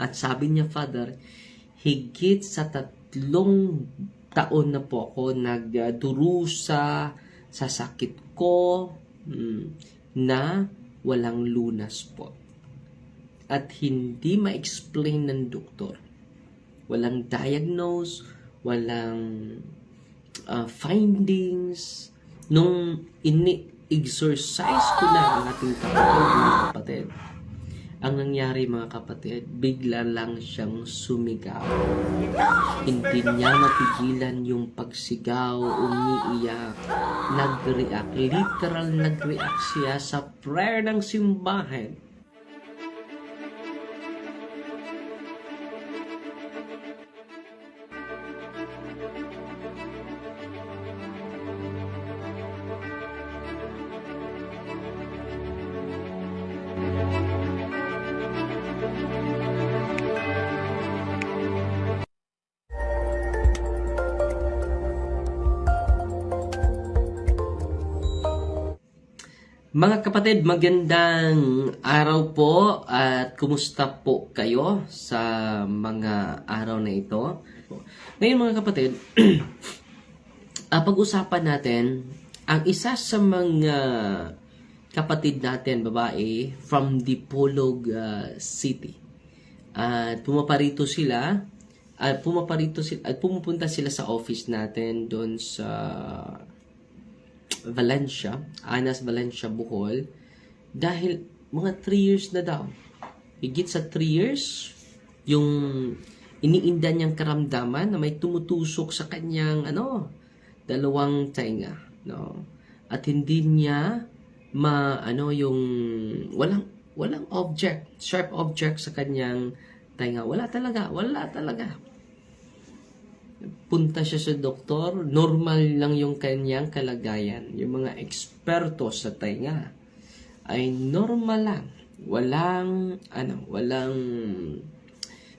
At sabi niya, Father, higit sa tatlong taon na po ako nagdurusa sa sakit ko mm, na walang lunas po. At hindi ma-explain ng doktor. Walang diagnose, walang uh, findings. Nung ini-exercise ko na ang ating kapatid, kapatid, ang nangyari mga kapatid, bigla lang siyang sumigaw. Hindi niya mapigilan yung pagsigaw, umiiyak, nag-react. Literal nag-react siya sa prayer ng simbahan. Mga kapatid, magandang araw po at kumusta po kayo sa mga araw na ito. Ngayon mga kapatid, ah, pag-usapan natin ang isa sa mga kapatid natin, babae, from Dipolog ah, City. At pumaparito sila, at pumaparito sila, at pumupunta sila sa office natin doon sa Valencia, Anas Valencia, Bohol, dahil mga 3 years na daw. Higit sa 3 years, yung iniinda niyang karamdaman na may tumutusok sa kanyang ano, dalawang tainga, no? At hindi niya ma ano yung walang walang object, sharp object sa kanyang tainga. Wala talaga, wala talaga punta siya sa doktor, normal lang yung kanyang kalagayan. Yung mga eksperto sa tainga ay normal lang. Walang, ano, walang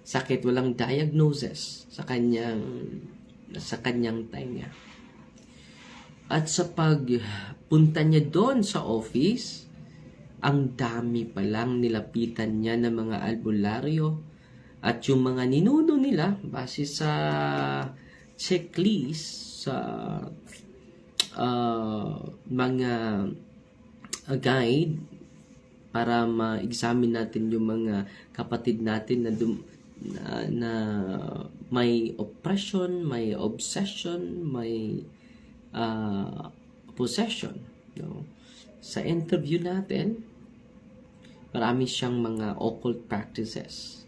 sakit, walang diagnosis sa kanyang, sa kanyang tainga. At sa pagpunta niya doon sa office, ang dami pa lang nilapitan niya ng mga albularyo, at yung mga ninuno nila, base sa checklist, sa uh, mga uh, guide, para ma-examine natin yung mga kapatid natin na, dum- na, na may oppression, may obsession, may uh, possession. No? Sa interview natin, marami siyang mga occult practices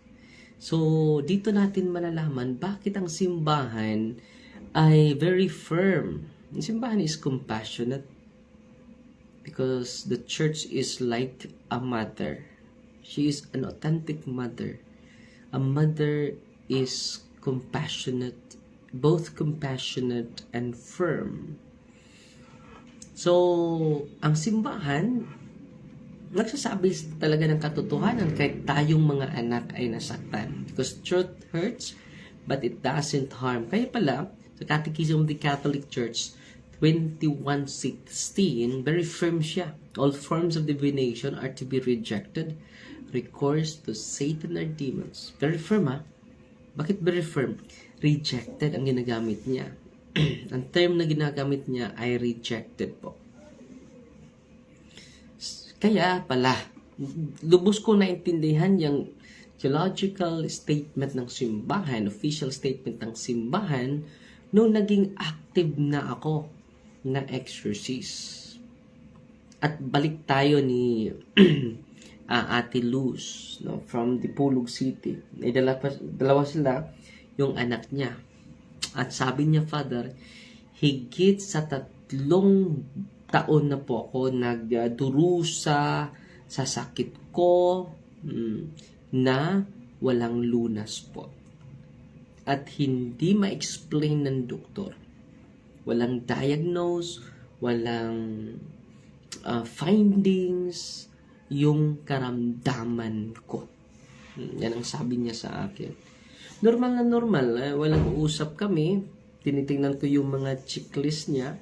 So, dito natin malalaman bakit ang simbahan ay very firm. Ang simbahan is compassionate because the church is like a mother. She is an authentic mother. A mother is compassionate, both compassionate and firm. So, ang simbahan nagsasabi talaga ng katotohanan kahit tayong mga anak ay nasaktan. Because truth hurts, but it doesn't harm. Kaya pala, sa Catechism of the Catholic Church, 2116, very firm siya. All forms of divination are to be rejected. Recourse to Satan or demons. Very firm ha? Bakit very firm? Rejected ang ginagamit niya. ang term na ginagamit niya ay rejected po. Kaya pala, lubos ko naintindihan yung theological statement ng simbahan, official statement ng simbahan, nung naging active na ako na exorcist. At balik tayo ni uh, Ate Luz no, from Dipolog City. Ay dalawa, dalawa sila, yung anak niya. At sabi niya, Father, higit sa tatlong taon na po ako nagdurusa sa sakit ko mm, na walang lunas po. At hindi ma-explain ng doktor. Walang diagnose, walang uh, findings, yung karamdaman ko. Hmm, yan ang sabi niya sa akin. Normal na normal, eh, walang usap kami. Tinitingnan ko yung mga checklist niya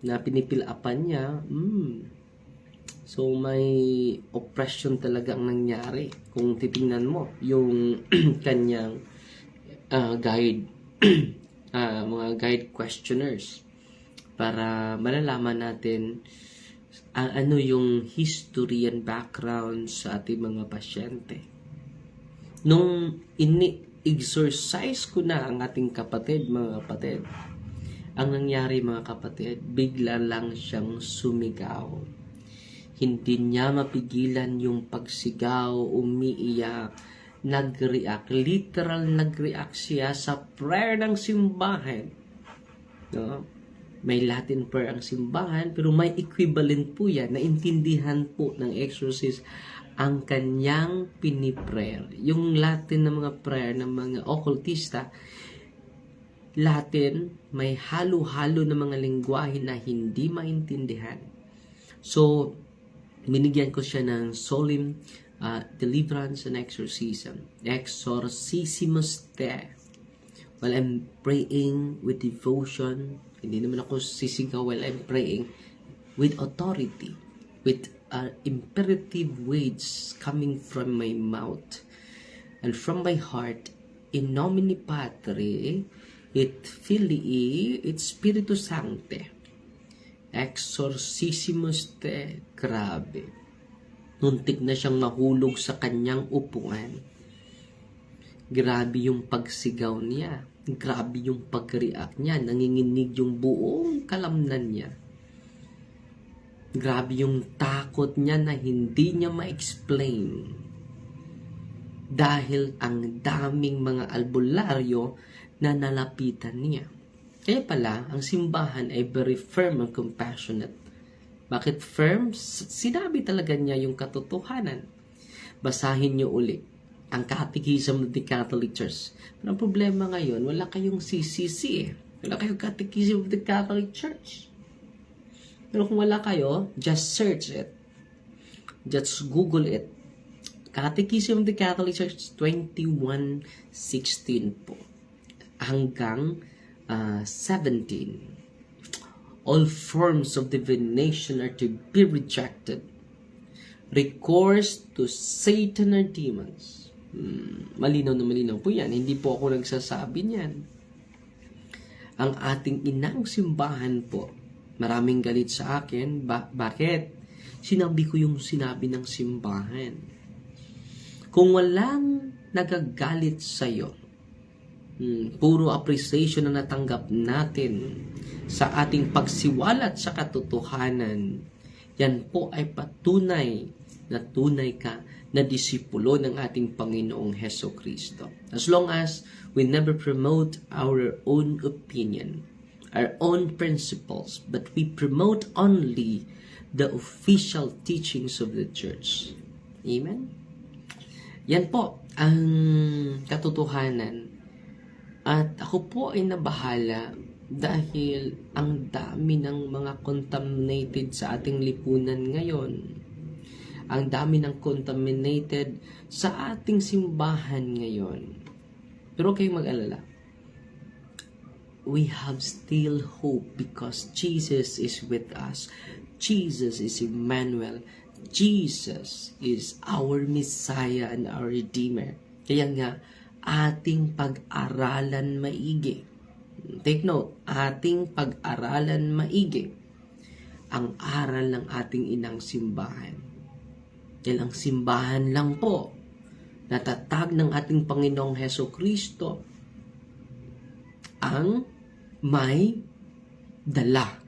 na pinipilapan niya, mm, So may oppression talaga ang nangyari kung titingnan mo yung kanyang ah, guide ah, mga guide questioners para malalaman natin ah, ano yung history and background sa ating mga pasyente. Nung ini-exercise ko na ang ating kapatid, mga kapatid, ang nangyari mga kapatid, bigla lang siyang sumigaw. Hindi niya mapigilan yung pagsigaw, umiiyak, nag-react. Literal nag-react siya sa prayer ng simbahan. No? May Latin prayer ang simbahan, pero may equivalent po yan. Naintindihan po ng exorcist ang kanyang piniprayer. Yung Latin na mga prayer ng mga occultista, Latin, may halo-halo na mga lingwahe na hindi maintindihan. So, binigyan ko siya ng solemn uh, deliverance and exorcism. Exorcissimus te. While I'm praying with devotion, hindi naman ako sisigaw while I'm praying, with authority, with uh, imperative words coming from my mouth and from my heart, in nomine Patri, et Filii, et Spiritus Sancte. Exorcissimus te, grabe. Muntik na siyang mahulog sa kanyang upuan. Grabe yung pagsigaw niya. Grabe yung pag-react niya. Nanginginig yung buong kalamnan niya. Grabe yung takot niya na hindi niya ma-explain. Dahil ang daming mga albularyo na nalapitan niya. Kaya pala, ang simbahan ay very firm and compassionate. Bakit firm? Sinabi talaga niya yung katotohanan. Basahin niyo uli ang Catechism of the Catholic Church. Pero ang problema ngayon, wala kayong CCC eh. Wala kayong Catechism of the Catholic Church. Pero kung wala kayo, just search it. Just Google it. Catechism of the Catholic Church 2116 po. Hanggang uh, 17 all forms of divination are to be rejected. Recourse to Satan or demons. Hmm, malinaw na malinaw po yan. Hindi po ako nagsasabi niyan. Ang ating inang simbahan po, maraming galit sa akin. Ba- bakit? Sinabi ko yung sinabi ng simbahan. Kung walang nagagalit sa'yo, Hmm, puro appreciation na natanggap natin sa ating pagsiwalat sa katotohanan. Yan po ay patunay na tunay ka na disipulo ng ating Panginoong Heso Kristo. As long as we never promote our own opinion, our own principles, but we promote only the official teachings of the church. Amen? Yan po ang katotohanan at ako po ay nabahala dahil ang dami ng mga contaminated sa ating lipunan ngayon. Ang dami ng contaminated sa ating simbahan ngayon. Pero kayong mag-alala. We have still hope because Jesus is with us. Jesus is Emmanuel. Jesus is our Messiah and our Redeemer. Kaya nga, ating pag-aralan maigi. Take note, ating pag-aralan maigi ang aral ng ating inang simbahan. Dahil ang simbahan lang po, natatag ng ating Panginoong Heso Kristo ang may dala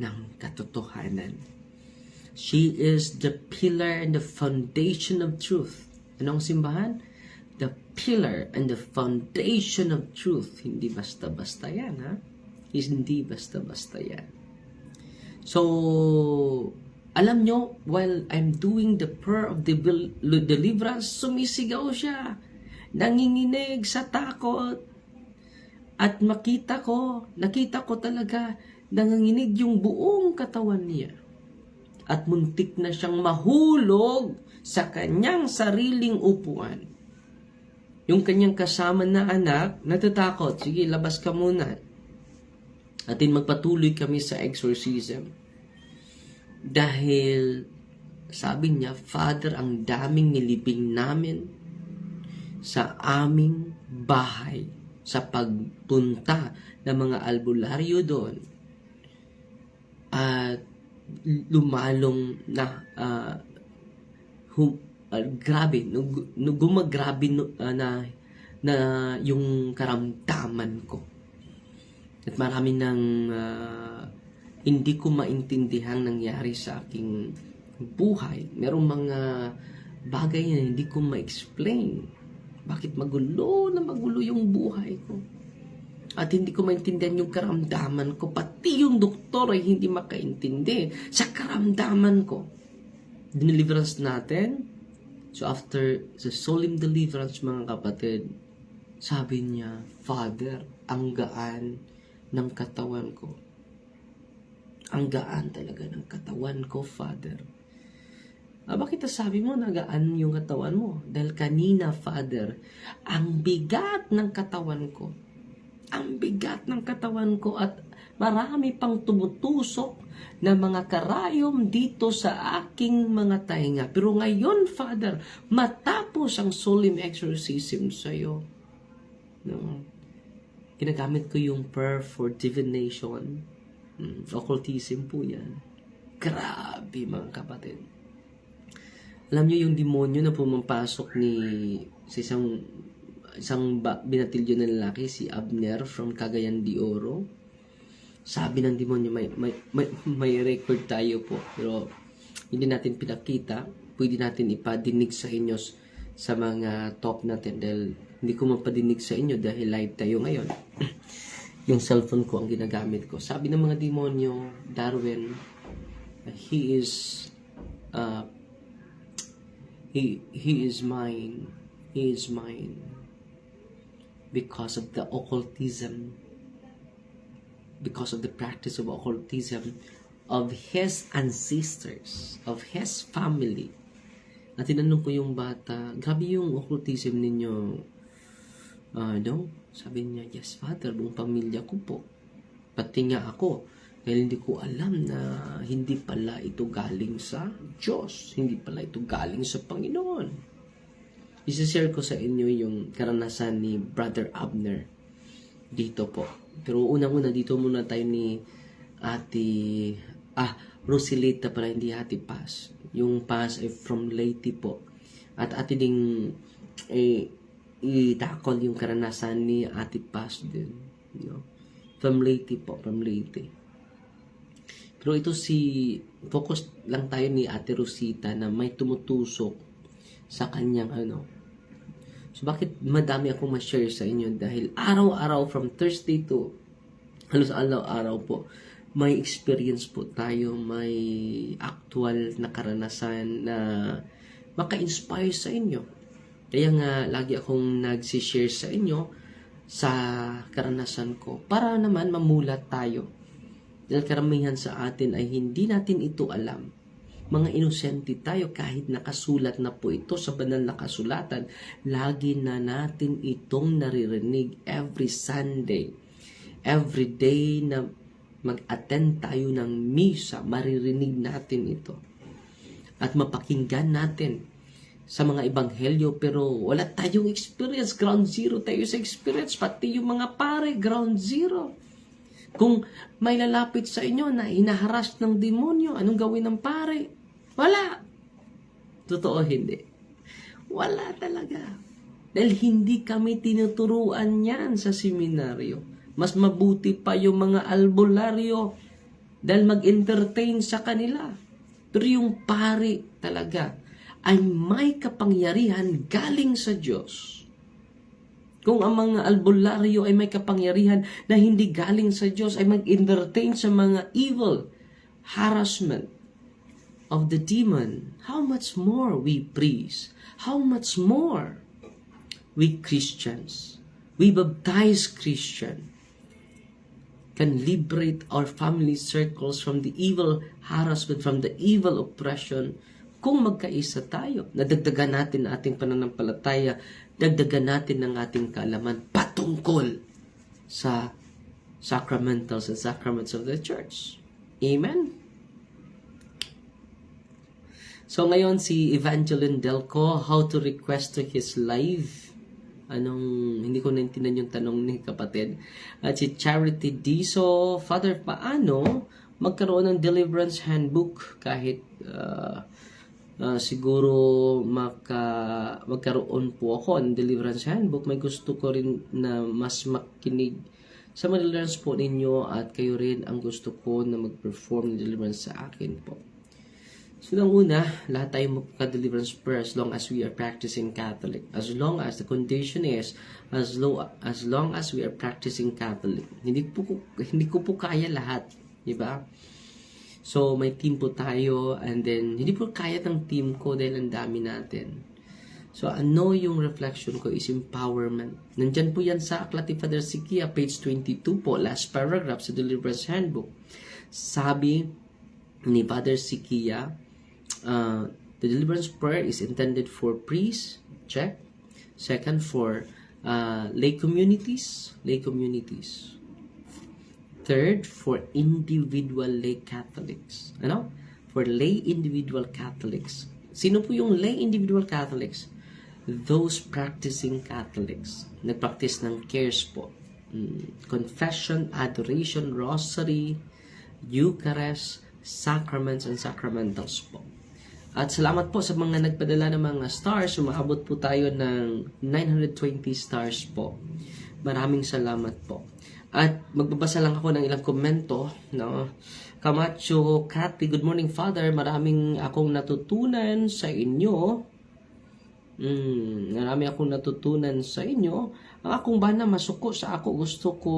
ng katotohanan. She is the pillar and the foundation of truth. Anong simbahan? The pillar and the foundation of truth. Hindi basta-basta yan, ha? Hindi basta-basta yan. So, alam nyo, while I'm doing the prayer of the deliverance, sumisigaw siya. Nanginginig sa takot. At makita ko, nakita ko talaga, nanginginig yung buong katawan niya. At muntik na siyang mahulog sa kanyang sariling upuan yung kanyang kasama na anak, natatakot, sige, labas ka muna. Atin magpatuloy kami sa exorcism. Dahil sabi niya, Father, ang daming nilibing namin sa aming bahay sa pagpunta ng mga albularyo doon at lumalong na hum- ah, grabe no, gu- no, gumagrabe ah, na na yung karamdaman ko at marami nang ah, hindi ko maintindihan nangyari sa aking buhay merong mga bagay na hindi ko ma-explain bakit magulo na magulo yung buhay ko at hindi ko maintindihan yung karamdaman ko. Pati yung doktor ay hindi makaintindi sa karamdaman ko. Deliverance natin. So after the solemn deliverance mga kapatid, sabi niya, Father, ang gaan ng katawan ko. Ang gaan talaga ng katawan ko, Father. Ah, bakit sabi mo nagaan yung katawan mo? Dahil kanina, Father, ang bigat ng katawan ko ang bigat ng katawan ko at marami pang tumutusok na mga karayom dito sa aking mga tainga. Pero ngayon, Father, matapos ang solemn exorcism sa iyo, no, ginagamit ko yung prayer for divination. Hmm, occultism po yan. Grabe mga kapatid. Alam niyo yung demonyo na pumapasok ni sa isang isang binatilyo na lalaki, si Abner from Cagayan de Oro. Sabi ng demonyo, may, may, may, may record tayo po. Pero hindi natin pinakita. Pwede natin ipadinig sa inyo sa mga talk natin dahil hindi ko mapadinig sa inyo dahil live tayo ngayon. yung cellphone ko ang ginagamit ko. Sabi ng mga demonyo, Darwin, he is uh, he he is mine. He is mine because of the occultism, because of the practice of occultism of his ancestors, of his family. At tinanong ko yung bata, grabe yung occultism ninyo. Uh, no? Sabi niya, yes, father, buong pamilya ko po. Pati nga ako. Dahil hindi ko alam na hindi pala ito galing sa Diyos. Hindi pala ito galing sa Panginoon isishare ko sa inyo yung karanasan ni Brother Abner dito po. Pero unang-una dito muna tayo ni Ate ah Rosilita pala hindi Ate Paz. Yung Paz ay from Leyte po. At ate ding eh, itakol yung karanasan ni Ate Paz din. Know? From Leyte po, from Leyte. Pero ito si, focus lang tayo ni Ate Rosita na may tumutusok sa kanyang ano, So, bakit madami akong ma-share sa inyo? Dahil araw-araw from Thursday to halos araw-araw po, may experience po tayo, may actual na karanasan na maka-inspire sa inyo. Kaya nga, lagi akong nag-share sa inyo sa karanasan ko para naman mamulat tayo. Dahil karamihan sa atin ay hindi natin ito alam mga inosente tayo kahit nakasulat na po ito sa banal na kasulatan. Lagi na natin itong naririnig every Sunday. Every day na mag-attend tayo ng misa, maririnig natin ito. At mapakinggan natin sa mga ebanghelyo pero wala tayong experience. Ground zero tayo sa experience. Pati yung mga pare, ground zero. Kung may lalapit sa inyo na inaharas ng demonyo, anong gawin ng pare? Wala. Totoo hindi. Wala talaga. Dahil hindi kami tinuturuan yan sa seminaryo. Mas mabuti pa yung mga albularyo dahil mag-entertain sa kanila. Pero yung pari talaga ay may kapangyarihan galing sa Diyos. Kung ang mga albularyo ay may kapangyarihan na hindi galing sa Diyos, ay mag-entertain sa mga evil, harassment, of the demon, how much more we priests, how much more we Christians, we baptized Christian, can liberate our family circles from the evil harassment, from the evil oppression, kung magkaisa tayo, nadagdagan natin ating pananampalataya, dagdagan natin ang ating kaalaman patungkol sa sacramentals and sacraments of the church. Amen? So ngayon si Evangeline Delco, how to request to his live. Anong, hindi ko naintindihan yung tanong ni kapatid. At si Charity Diso, Father, paano magkaroon ng deliverance handbook kahit uh, uh, siguro maka, magkaroon po ako ng deliverance handbook. May gusto ko rin na mas makinig sa deliverance po ninyo at kayo rin ang gusto ko na mag-perform ng deliverance sa akin po. So, nang una, lahat tayo magka-deliverance prayer as long as we are practicing Catholic. As long as the condition is, as, low, as long as we are practicing Catholic. Hindi, po, hindi ko po kaya lahat. Di ba? So, may team po tayo and then, hindi po kaya ng team ko dahil ang dami natin. So, ano yung reflection ko is empowerment. Nandyan po yan sa Aklat ni Father Sikia, page 22 po, last paragraph sa Deliverance Handbook. Sabi ni Father Sikia, uh, the deliverance prayer is intended for priests, check. Second, for uh, lay communities, lay communities. Third, for individual lay Catholics. You know? For lay individual Catholics. Sino po yung lay individual Catholics? Those practicing Catholics. Nagpractice ng cares po. Mm, confession, adoration, rosary, Eucharist, sacraments, and sacramentals po. At salamat po sa mga nagpadala ng mga stars. Umaabot po tayo ng 920 stars po. Maraming salamat po. At magbabasa lang ako ng ilang komento. No? Camacho Cathy, good morning Father. Maraming akong natutunan sa inyo. Mm, marami akong natutunan sa inyo. Ang akong bana masuko sa ako. Gusto ko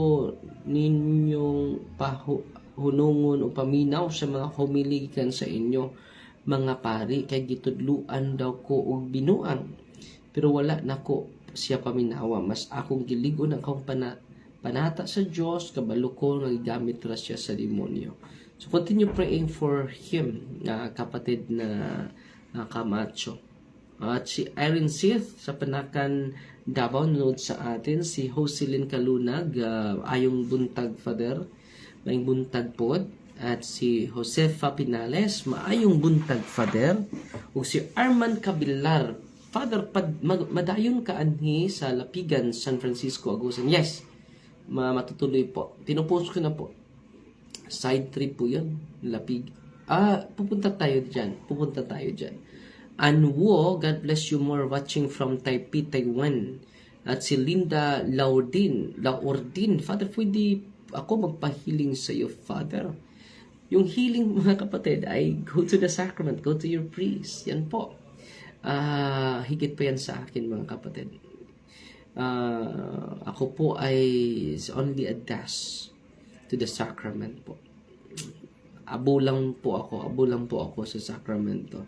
ninyong pahunungon o paminaw sa mga humilikan sa inyo mga pari kay gitudluan daw ko og binuang. Pero wala nako siya paminawa. Mas akong giligon ang akong pana, panata sa Dios kabalo ko nga gigamit ra siya sa demonyo. So continue praying for him na kapatid na, na Camacho. At si Irene Sith sa Panakan Davao nanood sa atin. Si Jocelyn Kalunag uh, ayong buntag father. May buntag pod at si Josefa Pinales, maayong buntag father, ug si Arman Cabilar, father pad, mag, madayon ka anhi sa Lapigan, San Francisco, Agusan. Yes, ma matutuloy po. Tinupost ko na po. Side trip po yun, Lapig. Ah, pupunta tayo diyan. Pupunta tayo diyan. Anwo, God bless you more watching from Taipei, Taiwan. At si Linda Laurdin, Laurdin, Father, pwede ako magpahiling sa iyo, Father yung healing mga kapatid ay go to the sacrament, go to your priest. Yan po. Uh, higit pa yan sa akin mga kapatid. Uh, ako po ay only a dash to the sacrament po. Abo lang po ako, abo lang po ako sa sacramento.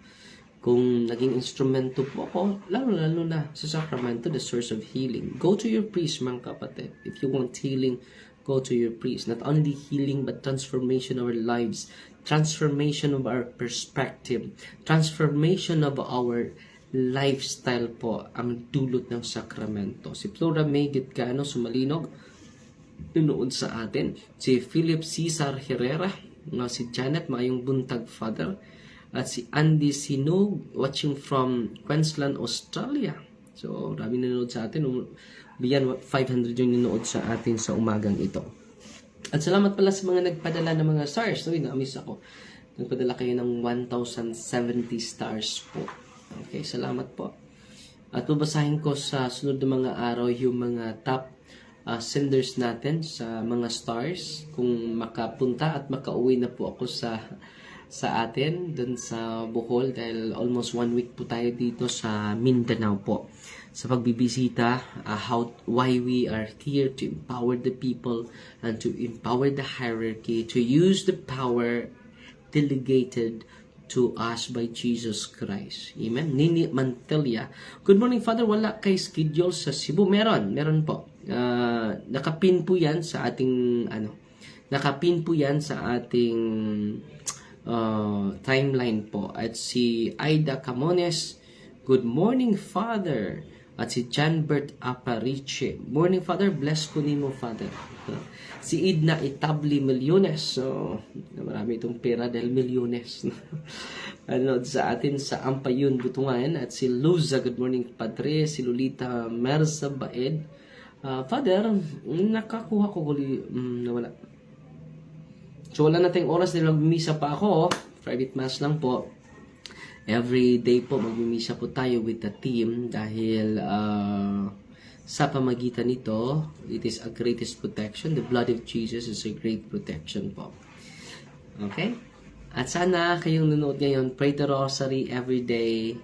Kung naging instrumento po ako, lalo-lalo na sa sacramento, the source of healing. Go to your priest, mga kapatid. If you want healing, go to your priest. Not only healing, but transformation of our lives, transformation of our perspective, transformation of our lifestyle po ang dulot ng sakramento. Si Flora May Gitgano Sumalinog, nunood sa atin. Si Philip Cesar Herrera, no, si Janet Mayong Buntag Father, at si Andy Sinog, watching from Queensland, Australia. So, dami nanonood sa atin. Beyond 500 yung nanood sa atin sa umagang ito. At salamat pala sa mga nagpadala ng mga stars. Uy, na-miss ako. Nagpadala kayo ng 1,070 stars po. Okay, salamat po. At babasahin ko sa sunod na mga araw yung mga top uh, senders natin sa mga stars. Kung makapunta at makauwi na po ako sa sa atin dun sa Bohol dahil almost one week po tayo dito sa Mindanao po sa pagbibisita uh, how why we are here to empower the people and to empower the hierarchy to use the power delegated to us by Jesus Christ. Amen. Nini Mantelia. Good morning, Father. Wala kay schedule sa Cebu. Meron. Meron po. Uh, nakapin po yan sa ating ano nakapin po yan sa ating uh, timeline po. At si Aida Camones, Good morning, Father. At si Janbert Apariche. Morning, Father. Bless ko nimo, Father. Si Idna Itabli Milyones. So, marami itong pera dahil milyones. ano, sa atin sa Ampayun, Butungan. At si Luza, good morning, Padre. Si Lolita Merza Baed. Ah, Father, nakakuha ko huli, mm, nawala. So, wala nating oras dahil magmisa pa ako. Private mass lang po. Every day po, magmimisa po tayo with the team dahil ah, sa pamagitan nito, it is a greatest protection. The blood of Jesus is a great protection po. Okay? At sana kayong nanood ngayon, pray the rosary every day.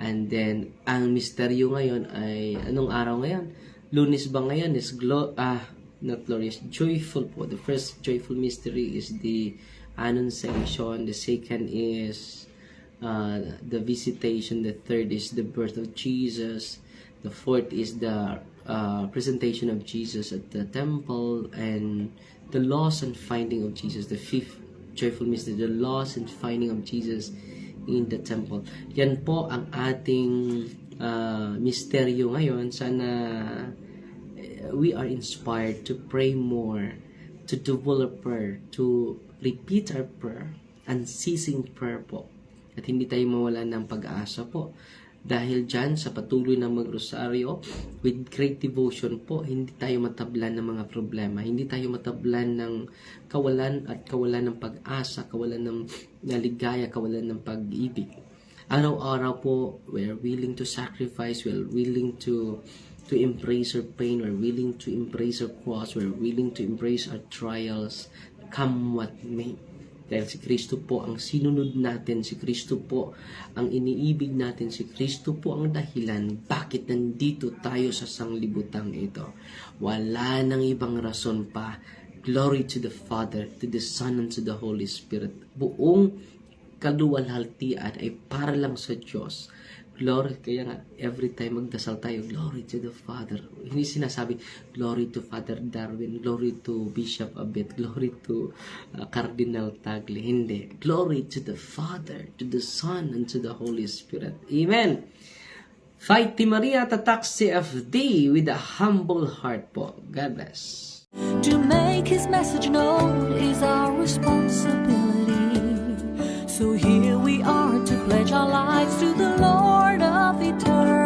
And then, ang misteryo ngayon ay, anong araw ngayon? Lunes ba ngayon? Is glo ah, not glorious, joyful po. The first joyful mystery is the Annunciation. The second is uh, the visitation. The third is the birth of Jesus. The fourth is the uh, presentation of Jesus at the temple and the loss and finding of Jesus. The fifth joyful mystery, the loss and finding of Jesus in the temple. Yan po ang ating uh, misteryo ngayon. Sana uh, we are inspired to pray more, to develop prayer, to repeat our prayer, unceasing prayer po. At hindi tayo mawala ng pag-asa po. Dahil dyan, sa patuloy na magrosaryo, with great devotion po, hindi tayo matablan ng mga problema. Hindi tayo matablan ng kawalan at kawalan ng pag-asa, kawalan ng naligaya, kawalan ng pag-ibig. Araw-araw po, we're willing to sacrifice, we're willing to to embrace our pain, we're willing to embrace our cross, we're willing to embrace our trials, come what may. Dahil si Kristo po ang sinunod natin, si Kristo po ang iniibig natin, si Kristo po ang dahilan bakit nandito tayo sa sanglibutang ito. Wala nang ibang rason pa. Glory to the Father, to the Son, and to the Holy Spirit. Buong kaluwalhatian ay para lang sa Diyos. Glory, kaya nga, every time magdasal tayo, glory to the Father. Hindi sinasabi, glory to Father Darwin, glory to Bishop Abet, glory to uh, Cardinal Tagle. Hindi. Glory to the Father, to the Son, and to the Holy Spirit. Amen. Fight Ti Maria tatak CFD with a humble heart po. God bless. To make his message known is our responsibility. Our lives to the Lord of eternity.